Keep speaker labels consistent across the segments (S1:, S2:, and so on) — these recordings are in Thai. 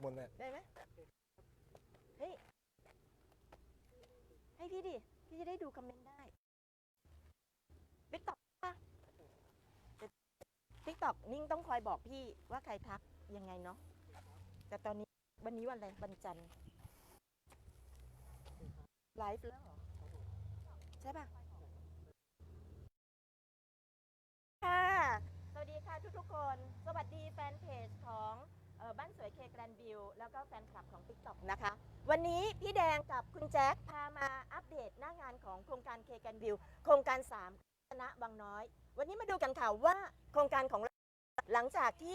S1: หมดเนี่ย
S2: ได้ไหมเฮ้ย ให้พี่ดิ พี่จะได้ดูคอมเมนต์ได้ติ๊กต็อกป่ะติ๊กต็อกนิ่งต้องคอยบอกพี่ว่าใครทักยังไงเนาะ แต่ตอนนี้วันนี้วันอะไรวันจันทร์ไลฟ์แล้วเหรอ ใช่ป่ะค่ะ สวัสดีค่ะทุกๆคน สวัสดีแฟนเพจของ บ้านสวยเคแกรนวิวแล้วก็แฟนคลับของ TikTok นะคะ วันนี้พี่แดงกับคุณแจ็คพามาอัปเดตหน้างานของโครงการเคแกรนวิวโครงการ3คณะบางน้อย วันนี้มาดูกันค่ะว่าโครงการของเราหลังจากที่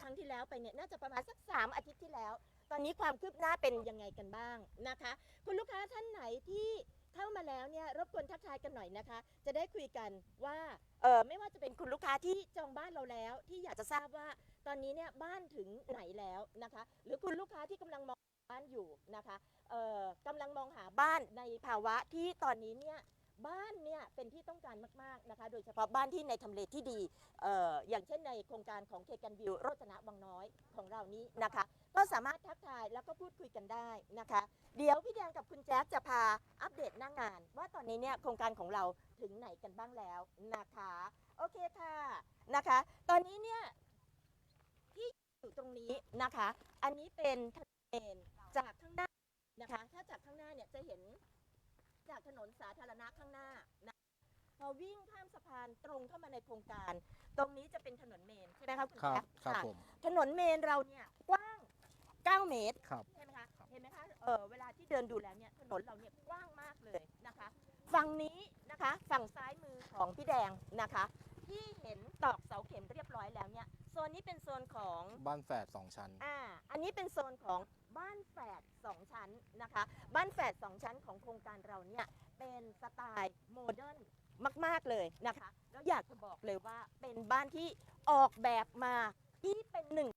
S2: ครั้งที่แล้วไปเนี่ยน่าจะประมาณสัก3อาทิตย์ที่แล้ว ตอนนี้ความคืบหน้าเป็นยังไงกันบ้างนะคะ คุณลูกค้าท่านไหนที่เข้ามาแล้วเนี่ยรบกวนทักทายกันหน่อยนะคะ จะได้คุยกันว่าเออไม่ว่าจะเป็นคุณลูกค้าที่จองบ้านเราแล้ว ที่อยากจะทราบว่า ตอนนี้เนี่ยบ้านถึงไหนแล้วนะคะ หรือคุณลูกค้าที่กำลังมองบ้านอยู่นะคะเอ่อกำลังมองหาบ้านในภาวะที่ตอนนี้เนี่ยบ้านเนี่ยเป็นที่ต้องการมากๆนะคะ โดยเฉพาะบ้านที่ในทำเลที่ดีเอ่ออย่างเช่นในโครงการของเคกันวิวโรจนะวังน้อยของเรานี้นะคะ ก็สามารถทักทายแล้วก็พูดคุยกันได้นะคะ เดี๋ยวพี่แดงกับคุณแจ๊คจะพาอัปเดตหน้างาน ว่าตอนนี้เนี่ยโครงการของเราถึงไหนกันบ้างแล้วนะคะ โอเคค่ะนะคะ ตอนนี้เนี่ย ที่อยู่ตรงนี้นะคะ อันนี้เป็นถนนเอนจากข้างหน้านะคะ ถ้าจากข้างหน้าเนี่ยจะเห็นจากถนนสาธารณะข้างหน้านะพอวิ่งข้ามสะพานตรงเข้ามาในโครงการ ตรงนี้จะเป็นถนนเมนใช่ไหมคะคุณ
S1: ครับ
S2: แจ๊ค
S1: ครับะผม
S2: ถนนเมนเราเนี่ยกว้าง 9 เมตร
S1: ครับ
S2: ใช่ไหมคะ
S1: ครับ
S2: เห็นไหมคะ เออเวลาที่เดินดูแล้วเนี่ยถนนเราเนี่ยกว้างมากเลยนะคะ ฝั่งนี้นะคะ ฝั่งซ้ายมือของพี่แดงนะคะ ที่เห็นตอกเสาเข็มเรียบร้อยแล้วเนี่ยโซนนี้เป็นโซนของ
S1: บ้านแฝดสองชั้น
S2: อ่าอันนี้เป็นโซนของบ้านแฝดสองชั้นนะคะ บ้านแฝดสองชั้นของโครงการเราเนี่ยเป็นสไตล์โมเดิร์นมาก ๆ เลยนะคะ แล้วอยากจะบอกเลยว่าเป็นบ้านที่ออกแบบมาที่เป็นหนึ่ง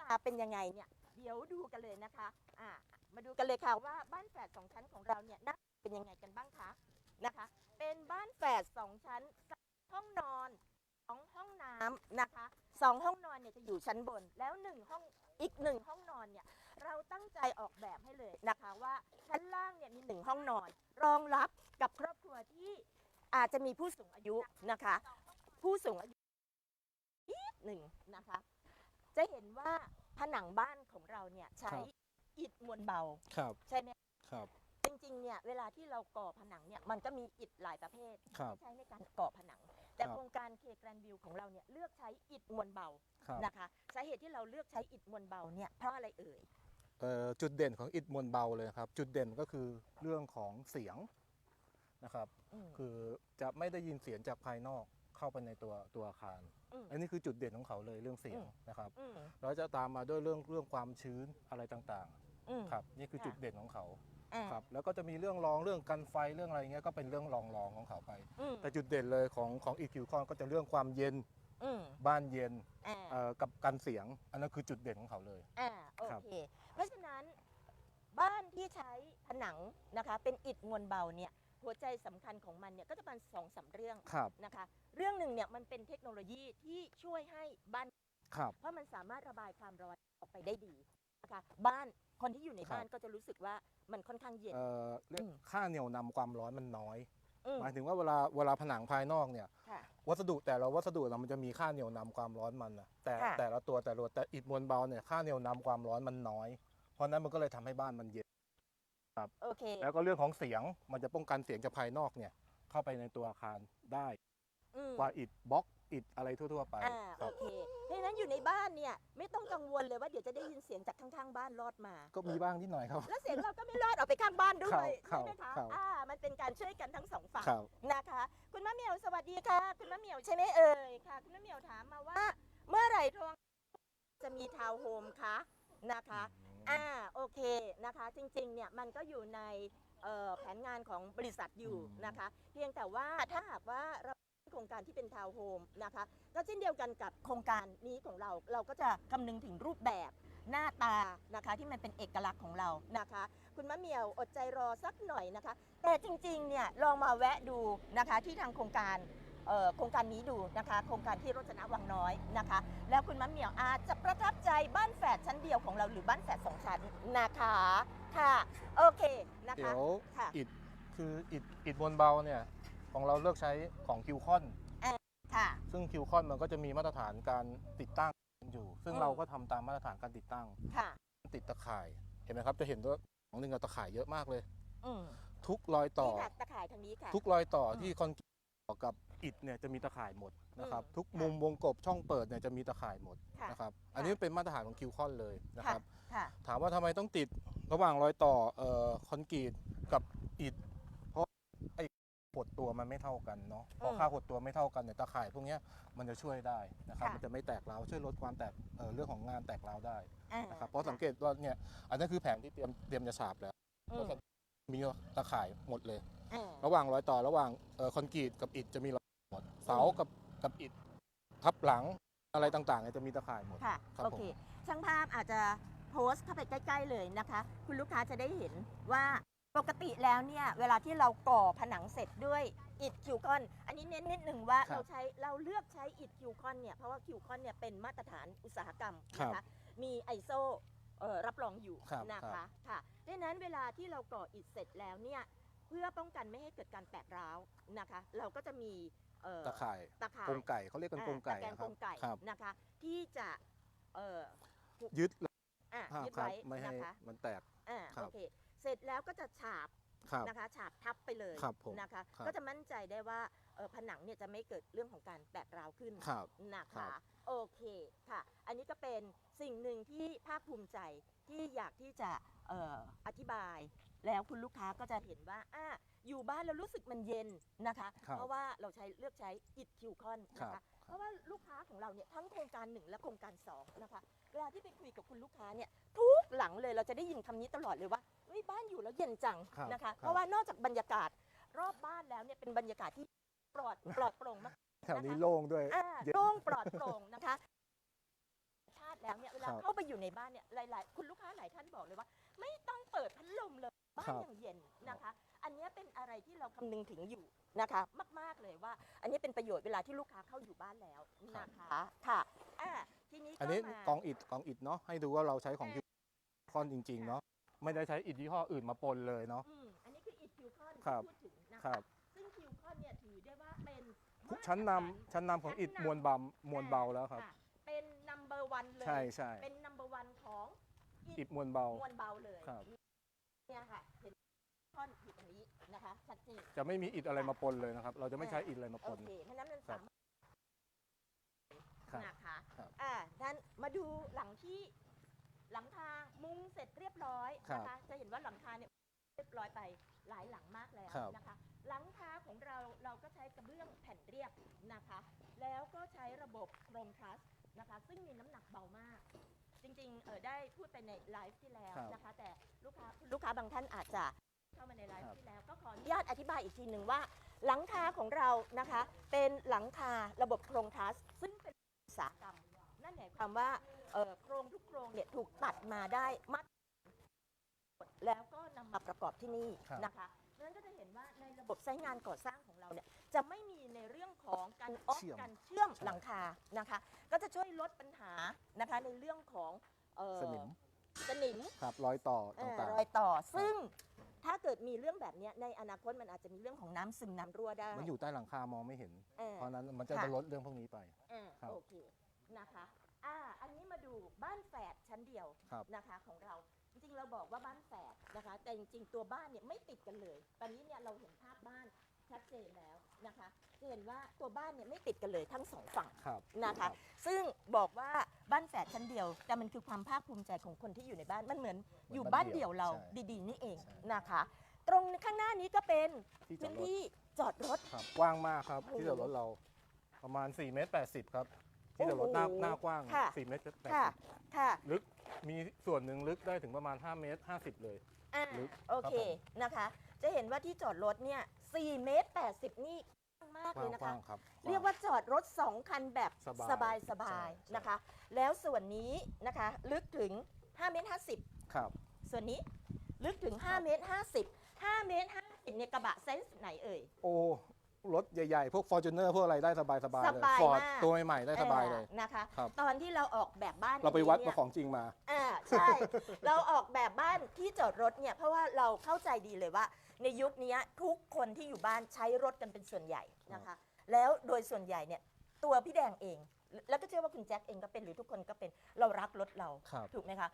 S2: ตาเป็นยังไงเนี่ย เดี๋ยวดูกันเลยนะคะ อ่า มาดูกันเลยค่ะว่าบ้านแฝดสองชั้นของเราเนี่ยหน้าเป็นยังไงกันบ้างคะ นะคะ เป็นบ้านแฝดสองชั้นสามห้องนอนสองห้องน้ำนะคะสองห้องนอนเนี่ยจะอยู่ชั้นบน แล้วหนึ่งห้องอีกหนึ่งห้องนอนเนี่ยเราตั้งใจออกแบบให้เลยนะคะว่าชั้นล่างเนี่ยมีหนึ่งห้องนอน รองรับกับครอบครัวที่อาจจะมีผู้สูงอายุนะคะ ผู้สูงอายุนิดหนึ่งนะคะ จะเห็นว่าผนังบ้านของเราเนี่ยใช้
S1: ครับ
S2: อิฐมวลเบา
S1: ครับ
S2: ใช่ไหม
S1: ครับ
S2: จ ริงๆเนี่ยเวลาที่เราก่อผนังเนี่ยมันก็มีอิฐหลายประเภท
S1: ครับ
S2: ที่ใช้ในการก่อผนัง แต่
S1: ครับ
S2: โครงการเคแกรนวิวของเราเนี่ยเลือกใช้อิฐมวลเบา
S1: ครับ
S2: นะคะสาเหตุที่เราเลือกใช้อิฐมวลเบาเนี่ยเพราะอะไรเอ่ย
S1: เอ่อจุดเด่นของอิฐมวลเบาเลยครับ จุดเด่นก็คือเรื่องของเสียงนะครับ
S2: อืม
S1: คือจะไม่ได้ยินเสียงจากภายนอกเข้าไปในตัวตัวอาคาร
S2: อืม
S1: อันนี้คือจุดเด่นของเขาเลยเรื่องเสียง
S2: อืม
S1: นะครับ
S2: อืม
S1: แล้วจะตามมาด้วยเรื่องเรื่องความชื้นอะไรต่าง
S2: อืม
S1: ๆครับ นี่คือ
S2: ค่ะ
S1: จุดเด่นของเขา
S2: อ่า
S1: ครับแล้วก็จะมีเรื่องรองเรื่องกันไฟเรื่องอะไรเงี้ยก็เป็นเรื่องรองรองๆของเขาไป
S2: อืม
S1: แต่จุดเด่นเลยของของอีคิวคอนก็จะเรื่องความเย็น
S2: อืม
S1: บ้านเย็น
S2: อ่า
S1: เอ่อกับกันเสียง อันนั้นคือจุดเด่นของเขาเลย
S2: อ่าโอ
S1: ครับ
S2: เค เพราะฉะนั้นบ้านที่ใช้ผนังนะคะ เป็นอิฐมวลเบาเนี่ยหัวใจสำคัญของมันเนี่ยก็จะเป็นสองสามเรื่อง
S1: ครับ
S2: นะคะ เรื่องหนึ่งเนี่ยมันเป็นเทคโนโลยีที่ช่วยให้บ้าน
S1: ครับ
S2: เพราะมันสามารถระบายความร้อนออกไปได้ดีนะคะบ้าน คนที่อยู่ใน
S1: ครับ
S2: บ้านก็จะรู้สึกว่ามันค่อนข้างเย็น
S1: เอ่อเรื่อง
S2: อืม
S1: ค่าเหนี่ยวนำความร้อนมันน้อย
S2: อืม
S1: หมายถึงว่าเวลาเวลาผนังภายนอกเนี่ย
S2: ค่ะ
S1: วัสดุแต่ละวัสดุน่ะมันจะมีค่าเหนี่ยวนำความร้อนมันนะแต่
S2: ค่ะ
S1: แต่ละตัวแต่ละตัวแต่อิฐมวลเบาเนี่ยค่าเหนี่ยวนำความร้อนมันน้อย เพราะฉะนั้นมันก็เลยทำให้บ้านมันเย็น
S2: โอเค
S1: แล้วก็เรื่องของเสียงมันจะป้องกันเสียงจากภายนอกเนี่ยเข้าไปในตัวอาคารได้
S2: อืม
S1: กว่าอิฐบล็อก อิฐอะไรทั่ว ๆ ไป
S2: อ่า
S1: ค
S2: โอ
S1: รับ
S2: เคเพราะฉะนั้นอยู่ในบ้านเนี่ยไม่ต้องกังวลเลยว่าเดี๋ยวจะได้ยินเสียงจากข้างๆบ้านลอดมา
S1: ก็มีบ้างนิดหน่อยครับ
S2: แล้วเสียงเราก็ไม่รอดออกไปข้างบ้านด้วย
S1: ครั
S2: ใช่
S1: บ
S2: ไหมคะ
S1: ครับ
S2: อ่ามันเป็นการช่วยกันทั้งสองฝั่ง
S1: ครับ
S2: นะคะ คุณมะเหมียวสวัสดีค่ะ คุณมะเหมียวใช่ไหมเอ่ยค่ะ คุณมะเหมียวถามมาว่า เมื่อไหร่ทองจะมีทาวน์โฮมคะนะคะอ่าโอเคนะคะ จริงๆเนี่ยมันก็อยู่ในเอ่อแผนงานของบริษัทอยู่
S1: อืม
S2: นะคะ เพียงแต่ว่าถ้าหากว่าเรา โครงการที่เป็นทาวน์โฮมนะคะก็เช่นเดียวกันกับโครงการนี้ของเรา เราก็จะคำนึงถึงรูปแบบหน้าตานะคะที่มันเป็นเอกลักษณ์ของเรานะคะ คุณมะเหมียวอดใจรอสักหน่อยนะคะ แต่จริงๆเนี่ยลองมาแวะดูนะคะที่ทางโครงการเอ่อโครงการนี้ดูนะคะ โครงการที่รจนะวังน้อยนะคะ แล้วคุณมะเหมียวอาจจะประทับใจบ้านแฝดชั้นเดียวของเราหรือบ้านแฝดสองชั้นนะคะค่ะโอเคนะ
S1: เดี๋
S2: คะ
S1: ยว
S2: ค่ะ
S1: อิฐคืออิฐอิฐมวลเบาเนี่ย ของเราเลือกใช้ของคิวคอน
S2: ค่ะ
S1: ซึ่งคิวคอนมันก็จะมีมาตรฐานการติดตั้งอยู่ ซึ่ง
S2: อืม
S1: เราก็ทำตามมาตรฐานการติดตั้ง
S2: ค่ะ
S1: ติดตะข่ายเห็นไหมครับ จะเห็นว่าของหนึ่งตะข่ายเยอะมากเลย
S2: อืม
S1: ทุกรอยต่อ
S2: นี่ค่ะตะข่ายทางนี้ค่ะ
S1: ทุกรอยต่ออ
S2: ม
S1: ที่คอนกรีตต่อกับอิฐเนี่ยจะมีตะข่ายหมดนะครับ
S2: อืม
S1: ทุกมุมวงกบช่องเปิดเนี่ยจะมีตะข่ายหมด
S2: ค่ะ
S1: นะครับอันนี้เป็นมาตรฐานของคิวคอนเลยนะค
S2: ค่ะ
S1: รับ
S2: ค่ะ
S1: ถามว่าทำไมต้องติดระหว่างรอยต่อเอ่อคอนกรีตกับอิฐเพราะไอ้ หดตัวมันไม่เท่ากันเนาะพอ
S2: อืม
S1: ค่าหดตัวไม่เท่ากันเนี่ยตะข่ายพวกเนี้ยมันจะช่วยได้นะครับ
S2: ค่ะ
S1: มันจะไม่แตกร้าวช่วยลดความแตกเอ่อเรื่องของงานแตกร้าวได้
S2: อ่า
S1: นะครับเพราะสังเกตว่าเนี่ยอันนั้นคือแผงที่เตรียมเตรียมจะฉาบแล้ว
S2: อืม
S1: มีตะข่ายหมดเลย
S2: อ่า
S1: ระหว่างรอยต่อระหว่างเอ่อคอนกรีตกับอิฐจะมีรอยหมดเสากับกับอิฐทับหลังอะไรต่างๆเนี่ยจะมีตะข่ายหมด
S2: ค่ะ
S1: ครับ
S2: โอเคช่างภาพอาจจะโพสต์เข้าไปใกล้ ๆ เลยนะคะ คุณลูกค้าจะได้เห็นว่า ปกติแล้วเนี่ยเวลาที่เราก่อผนังเสร็จด้วยอิฐคิวคอน อันนี้เน้นนิดหนึ่งว่า
S1: ครับ
S2: เราใช้เราเลือกใช้อิฐคิวคอนเนี่ยเพราะว่าคิวคอนเนี่ยเป็นมาตรฐานอุตสาหกรรม
S1: ครับ
S2: นะคะมีไอโซรับรองอยู่
S1: ครับ
S2: นะ
S1: ครั
S2: คะ
S1: บ
S2: ค่ะดังนั้นเวลาที่เราก่ออิฐเสร็จแล้วเนี่ยเพื่อป้องกันไม่ให้เกิดการแตกร้าวนะคะ เราก็จะมีเอ่อ
S1: ตะข่าย
S2: ตะข่าย
S1: กรงไก่เขาเรียกกันกรงไก่
S2: อ่าตะแกรง
S1: นะค
S2: ก
S1: รั
S2: ร
S1: บ
S2: งไก่
S1: ครับ
S2: นะคะ ที่จะเอ่อ
S1: ยึด
S2: อะ
S1: ครับ
S2: ยึด
S1: ครับ
S2: ไว้
S1: ไม่ให้
S2: นะคะ
S1: มันแตก
S2: อ่า
S1: ครับ
S2: โอเค เสร็จแล้วก็จะฉาบ
S1: ครับ
S2: นะคะฉาบทับไปเลย
S1: ครับผม
S2: นะคะ
S1: ครับ
S2: ก็จะมั่นใจได้ว่าเอ่อผนังเนี่ยจะไม่เกิดเรื่องของการแตกร้าวขึ้น
S1: ครับ
S2: นะ
S1: ครั
S2: คะ
S1: บ
S2: โอเคค่ะ อันนี้ก็เป็นสิ่งหนึ่งที่ภาคภูมิใจที่อยากที่จะเอ่ออธิบาย แล้วคุณลูกค้าก็จะเห็นว่าอะอยู่บ้านเรารู้สึกมันเย็นนะคะ
S1: ครับ
S2: เพราะว่าเราใช้เลือกใช้อิฐคิวคอน
S1: ครั
S2: นะ
S1: บ
S2: คะเพราะว่าลูกค้าของเราเนี่ยทั้งโครงการ1และโครงการ2นะคะ เวลาที่ไปคุยกับคุณลูกค้าเนี่ยทุกหลังเลยเราจะได้ยินคำนี้ตลอดเลยว่าเฮ้ยบ้านอยู่แล้วเย็นจัง
S1: ครับ
S2: นะคะ
S1: ครับ
S2: เพราะว่านอกจากบรรยากาศรอบบ้านแล้วเนี่ยเป็นบรรยากาศที่ปลอดปลอดโปร่งมาก
S1: แถวนี้โล่งด้วย
S2: อ่า
S1: เย็น
S2: โล่งปลอดโปร่งนะคะชาติแล้วเนี่ยเวลา
S1: ครับ
S2: เข้าไปอยู่ในบ้านเนี่ยหลายๆ คุณลูกค้าหลายท่านบอกเลยว่า ไม่ต้องเปิดพัดลมเลยบ้าน
S1: ครับ
S2: อย่างเย็นนะคะ อันเนี้ยเป็นอะไรที่เราคำนึงถึงอยู่นะคะ มาก ๆเลยว่า อันนี้เป็นประโยชน์เวลาที่ลูกค้าเข้าอยู่บ้านแล้วนะคะค่ะอ่าทีนี้
S1: อันนี้
S2: มาก
S1: องอิฐกองอิฐเนาะให้ดูว่าเราใช้ของคิวคอนจริงๆเนาะ ไม่ได้ใช้อิฐยี่ห้ออื่นมาปนเลยเนาะ
S2: อืมอันนี้คืออิฐคิวคอน
S1: ครับ
S2: ที่พูดถึงนะ
S1: ครั
S2: คะ
S1: บ
S2: ซึ่งคิวคอนเนี่ยถือได้ว่าเป็น
S1: ชั้นนำ
S2: มาตรฐา
S1: ชั้นนำของอิฐมวลเบามวลเบาแล้วครับะ
S2: เป็น number one เลย
S1: ใช่ใช่
S2: เป็น number one ของ
S1: อิฐมวลเบา
S2: มวลเบาเลย
S1: ครับ
S2: เนี่ยค่ะเห็นท่อนอยู่ตรงนี้นะคะชัดเจน
S1: จะไม่มีอิฐอะไรมาปนเลยนะครับ เราจะไม่ใช้อิฐอะไรมาป
S2: โอน เคเพราะฉะนั้นมัน
S1: ครับ
S2: สามารถ
S1: ครับ
S2: นะคะ
S1: ครับ
S2: อ่าท่านมาดูหลังที่หลังคามุงเส ร็จเรียบร้อย
S1: ครับ
S2: นะคะจะเห็นว่าหลังคาเนี่ยเรียบร้อยไปหลายหลังมากแล้ว
S1: ครับ
S2: นะคะ หลังคาของเราเราก็ใช้กระเบื้องแผ่นเรียบนะคะ แล้วก็ใช้ระบบโครงทรัสนะคะ ซึ่งมีน้ำหนักเบามาก จริงๆเออได้พูดไปในไลฟ์ที่แล้ว
S1: ครับ
S2: นะคะ แต่ลูกค้าลูกค้าบางท่านอาจจะเข้ามาในไลฟ์
S1: ครับ
S2: ที่แล้ว ก็ขออนุญาตอธิบายอีกทีหนึ่งว่า หลังคาของเรานะคะ เป็นหลังคาระบบโครงทรัสซึ่งเป็นอุตสาหกรรม นั่นหมายความว่าเอ่อโครงทุกโครงเนี่ยถูกตัดมาได้มัดแล้วก็นำมาประกอบที่นี่
S1: ครับ
S2: นะคะเพราะฉะนั้นก็จะเห็นว่าในระบบไซต์งานก่อสร้างของเราเนี่ยจะไม่มีในเรื่องของการออฟ
S1: เชื่อม
S2: การเชื่อม
S1: ใช่
S2: หลังคานะคะ ก็จะช่วยลดปัญหานะคะในเรื่องของเอ่อ
S1: สนิม
S2: สนิม
S1: ครับรอยต่อ
S2: เอ่อ
S1: ต่าง
S2: รอยต่อซึ่งถ้าเกิดมีเรื่องแบบเนี้ยในอนาคตมันอาจจะมีเรื่องของน้ำซึมน้ำรั่วได้
S1: ๆมันอยู่ใต้หลังคามองไม่เห็น
S2: เออ
S1: เพราะฉะนั้นมันจะ
S2: ค่ะ
S1: ลดเรื่องพวกนี้ไป
S2: อ่า
S1: ครับ
S2: โอเค นะคะอ่าอันนี้มาดูบ้านแฝดชั้นเดียว
S1: ครับ
S2: นะคะของเราจริงๆเราบอกว่าบ้านแฝดนะคะ แต่จริงๆตัวบ้านเนี่ยไม่ติดกันเลย ตอนนี้เนี่ยเราเห็นภาพบ้านชัดเจนแล้วนะคะจะเห็นว่าตัวบ้านเนี่ยไม่ติดกันเลยทั้งสองฝั่ง
S1: ครับ
S2: นะคะ
S1: รับ
S2: ซึ่งบอกว่าบ้านแฝดชั้นเดียว แต่มันคือความภาคภูมิใจของคนที่อยู่ในบ้านมันเหมือน
S1: เหมือน
S2: อยู่
S1: บ้า
S2: บ้านน
S1: เดี่
S2: เดี่
S1: ย
S2: ยววเรา
S1: ใช่
S2: ดีๆ นี่เอง
S1: ใช่
S2: นะคะ ตรงข้างหน้านี้ก็เป็น
S1: ที่จอ
S2: พื้
S1: ด
S2: น
S1: รถ
S2: ที่จอดรถ
S1: ครับกว้างมากครับ
S2: โอ้โห
S1: ที่จอดรถเราประมาณ4เมตร80 ครับ ที่จอดรถหน้า
S2: โอ้โห
S1: หน้ากว้าง
S2: ค่ะ
S1: 4เมตร
S2: ค่ะ
S1: 80
S2: ค่ะ
S1: ลึกมีส่วนหนึ่งลึกได้ถึงประมาณ 5 เมตร 50 เลย
S2: อ่า
S1: ลึก
S2: โอเค
S1: ครับผม
S2: นะคะ จะเห็นว่าที่จอดรถเนี่ย4เมตร80 นี่กว้างมาก
S1: ก
S2: เลย
S1: ว้าง
S2: นะ
S1: กว้า
S2: คะ
S1: งครับ
S2: เรียกว่าจอดรถ 2 คันแบบ
S1: สบาย
S2: สบายสบาย
S1: ใช่
S2: นะคะ แล้วส่วนนี้นะคะลึกถึง5เมตร50
S1: ครับ
S2: ส่วนนี้ลึกถึง
S1: ครับ
S2: 5เมตร50 5เมตร50เนี่ยกระบะไซส์ไหนเอ่ย
S1: โอ้ รถใหญ่ๆ พวก Fortuner พวกอะไรได้สบายๆ
S2: ส
S1: เลย
S2: บาย
S1: ฟอร์ด
S2: มาก
S1: ตัวใหม่ๆได้สบายเลย
S2: ออนะคะ
S1: ครับ
S2: ตอนที่เราออกแบบบ้าน
S1: เราไปวัด
S2: นี้
S1: มา
S2: นี่ย
S1: ของจริงมา
S2: อ่าใช่ เราออกแบบบ้านที่จอดรถเนี่ยเพราะว่าเราเข้าใจดีเลยว่า ในยุคนี้ทุกคนที่อยู่บ้านใช้รถกันเป็นส่วนใหญ่นะคะ แล้วโดยส่วนใหญ่เนี่ยตัวพี่แดงเอง แล้วก็เชื่อว่าคุณแจ็คเองก็เป็นหรือทุกคนก็เป็นเรารักรถเรา
S1: ครับ
S2: ถูกไหมคะ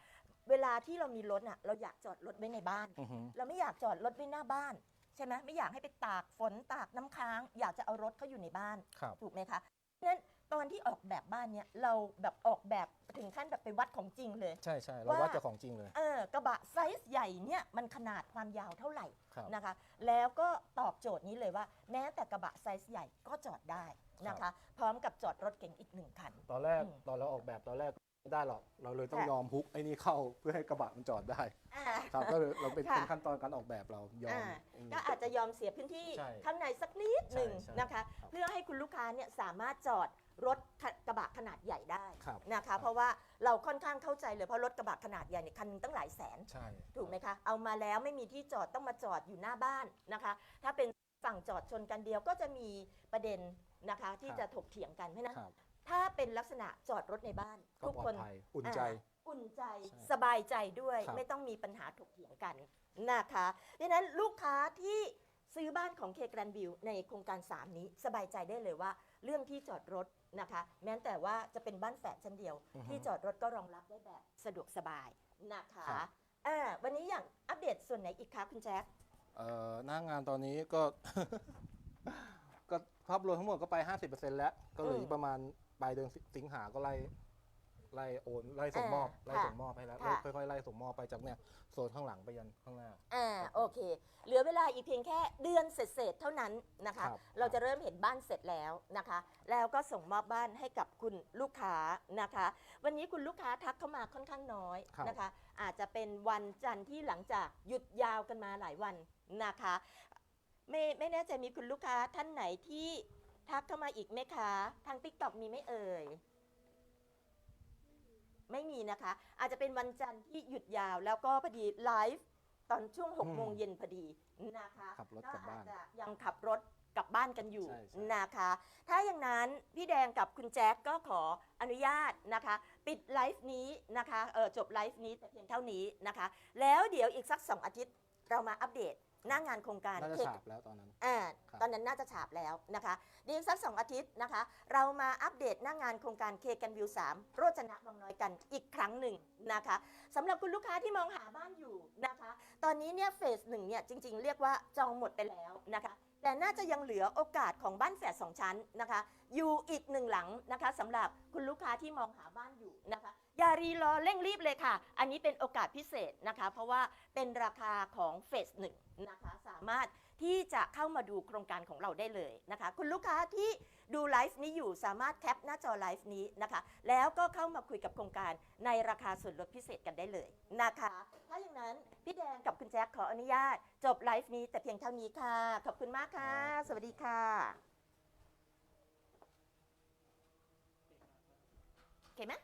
S2: เวลาที่เรามีรถน่ะเราอยากจอดรถไว้ในบ้าน
S1: อือฮึ
S2: เราไม่อยากจอดรถไว้หน้าบ้าน ใช่ไหมไม่อยากให้ไปตากฝนตากน้ำค้าง อยากจะเอารถเขาอยู่ในบ้าน
S1: ครับ
S2: ถูกไหมคะเพราะฉะนั้นตอนที่ออกแบบบ้านเนี่ยเราแบบออกแบบถึงขั้นแบบไปวัดของจริงเลย
S1: ใช่ใช่เรา
S2: ว่า
S1: วัดจากของจริงเลย
S2: เออกระบะไซส์ใหญ่เนี่ยมันขนาดความยาวเท่าไหร่
S1: ครับ
S2: นะคะ แล้วก็ตอบโจทย์นี้เลยว่า แม้แต่กระบะไซส์ใหญ่ก็จอดได้นะคะ พร้อมกับจอดรถเก๋งอีกหนึ่งคัน
S1: ตอนแรก
S2: อืม
S1: ตอนเราออกแบบตอนแรก ไม่ได้หรอก เราเลยต้อง
S2: ค่ะ
S1: ยอมฮุกไอ้นี่เข้าเพื่อให้กระบะมันจอดได้
S2: อ่า
S1: ครับก็เลยเราเป็น
S2: ค่ะ
S1: เป็นขั้นตอนการออกแบบเรายอม
S2: อ่า
S1: อืม
S2: ก็อาจจะยอมเสียพื้นที่
S1: ใช่
S2: ข้างในสักนิดหนึ่ง
S1: ใช่ใช่
S2: นะคะ
S1: ครับ
S2: เพื่อให้คุณลูกค้าเนี่ยสามารถจอดรถกระบะขนาดใหญ่ได้
S1: ครับ
S2: นะ
S1: ครั
S2: คะ
S1: บ
S2: เพราะว่าเราค่อนข้างเข้าใจเลยเพราะรถกระบะขนาดใหญ่เนี่ยคันหนึงตั้งหลายแสน
S1: ใช่
S2: ถูกไหมคะ เอามาแล้วไม่มีที่จอดต้องมาจอดอยู่หน้าบ้านนะคะ ถ้าเป็นฝั่งจอดชนกันเดียวก็จะมีประเด็นนะคะ ที่จะถกเถียงกันเพราะฉะนั้น
S1: ครับ
S2: ถ้าเป็นลักษณะจอดรถในบ้าน
S1: ก็
S2: ทุก
S1: ปลอ
S2: ค
S1: ด
S2: น
S1: ภัยอุ่นใจ
S2: อ่าอุ่นใจ
S1: ใช่
S2: สบายใจด้วย
S1: ครับ
S2: ไม่ต้องมีปัญหาถกเถียงกันนะคะดังนั้นลูกค้าที่ซื้อบ้านของเคแกรนวิวในโครงการ 3 นี้สบายใจได้เลยว่า เรื่องที่จอดรถนะคะ แม้แต่ว่าจะเป็นบ้านแฝดชั้นเดียว
S1: อือฮึ
S2: ที่จอดรถก็รองรับได้แบบสะดวกสบายนะคะ
S1: ครับ
S2: อ่าวันนี้อย่างอัปเดตส่วนไหนอีกคะคุณแจ๊ค
S1: เอ่อหน้างานตอนนี้ก็ ก็ภาพรวมทั้งหมดก็ไป 50%แล้ว ก็เหลืออีกประมาณ ปลายเดือนสิงหาก็ไล่ไล่โอนไล่ส่งมอบไล่ส่งมอบให้แล้วค่อยๆไล่ส่งมอบไปจากเนี่ยโซนข้างหลังไปยันข้างหน้า
S2: อ่าโอเค เหลือเวลาอีกเพียงแค่เดือนเศษๆเท่านั้นนะคะ
S1: ครับ
S2: เราจะเริ่มเห็นบ้านเสร็จแล้วนะคะ แล้วก็ส่งมอบบ้านให้กับคุณลูกค้านะคะ วันนี้คุณลูกค้าทักเข้ามาค่อนข้างน้อย
S1: ครับ
S2: นะคะ อาจจะเป็นวันจันทร์ที่หลังจากหยุดยาวกันมาหลายวันนะคะ ไม่ไม่แน่ใจมีคุณลูกค้าท่านไหนที่ ทักเข้ามาอีกไหมคะ ทาง t ิ k t o k มีไหม่เอ่ย ไม่มีนะคะ อาจจะเป็นวันจันทร์ที่หยุดยาว แล้วก็พอดีไลฟ์ตอนช่วง
S1: อืม
S2: 6โมงเย็นพอดีนะคะ
S1: ขับรถกลับบ้าน
S2: อาจจะยังขับรถกลับบ้านกันอยู่
S1: ใช่ใช่
S2: นะคะ ถ้าอย่างนั้นพี่แดงกับคุณแจ๊กก็ขออนุญาตนะคะ ปิดไลฟ์นี้นะคะเออจบไลฟ์นี้แต่เพียงเท่านี้นะคะ แล้วเดี๋ยวอีกสัก 2 อาทิตย์เรามาอัปเดต หน้างานโครงการ
S1: น่าจะ
S2: เทค
S1: ฉาบแล้วตอนนั้น
S2: อ่า
S1: ครับ
S2: ตอนนั้นน่าจะฉาบแล้วนะคะเดียวอีกสักสองอาทิตย์นะคะ เรามาอัปเดตหน้างานโครงการเคกันวิว3โรจนะวังน้อยกันอีกครั้งหนึ่งนะคะสำหรับคุณลูกค้าที่มองหาบ้านอยู่นะคะ ตอนนี้เนี่ยเฟสหนึ่งเนี่ยจริง ๆ เรียกว่าจองหมดไปแล้วนะคะ แต่น่าจะยังเหลือโอกาสของบ้านแฝดสองชั้นนะคะ อยู่อีกหนึ่งหลังนะคะสำหรับคุณลูกค้าที่มองหาบ้านอยู่นะคะ อย่ารีรอเร่งรีบเลยค่ะ อันนี้เป็นโอกาสพิเศษนะคะ เพราะว่าเป็นราคาของเฟสหนึ่งนะคะสามารถที่จะเข้ามาดูโครงการของเราได้เลยนะคะ คุณลูกค้าที่ดูไลฟ์นี้อยู่สามารถแคปหน้าจอไลฟ์นี้นะคะ แล้วก็เข้ามาคุยกับโครงการในราคาส่วนลดพิเศษกันได้เลยนะคะ ถ้าอย่างนั้น พี่แดงกับคุณแจ็คขออนุญาต จบไลฟ์นี้แต่เพียงเท่านี้ค่ะ ขอบคุณมากค่ะ สวัสดีค่ะโอเคไหม